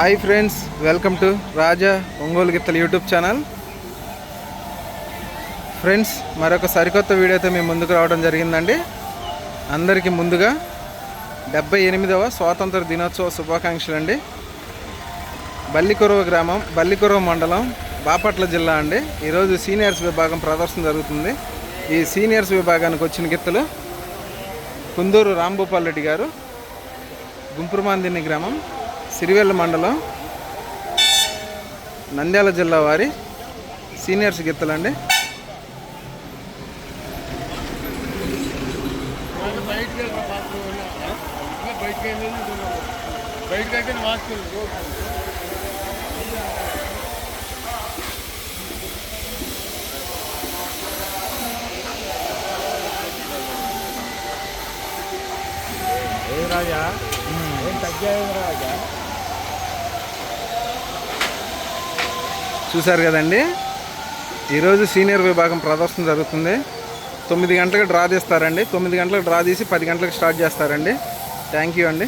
Hi friends welcome to Raja Ongole గిత్తలు YouTube channel. Friends మరొక సరికొత్త వీడియోతో మేము ముందుకు రావడం జరిగిందండి. అందరికీ ముందుగా డెబ్బై ఎనిమిదవ స్వాతంత్ర దినోత్సవ శుభాకాంక్షలు అండి. బల్లికొరవ గ్రామం బల్లికొరవ మండలం బాపట్ల జిల్లా అండి. ఈరోజు సీనియర్స్ విభాగం ప్రదర్శన జరుగుతుంది. ఈ సీనియర్స్ విభాగానికి వచ్చిన గిత్తలు కుందూరు రాంభూపాల్ రెడ్డి గారు గుంపురుమాందిని గ్రామం సిరివెల్ల మండలం నంద్యాల జిల్లా వారి సీనియర్స్ గిత్తలండి. రాజా? ఏం తగ్గాయి రాజా? చూశారు కదండి? ఈరోజు సీనియర్ విభాగం ప్రదర్శన జరుగుతుంది. తొమ్మిది గంటలకు డ్రా తీస్తారండి. తొమ్మిది గంటలకు డ్రా తీసి పది గంటలకు స్టార్ట్ చేస్తారండి. థ్యాంక్ యూ అండి.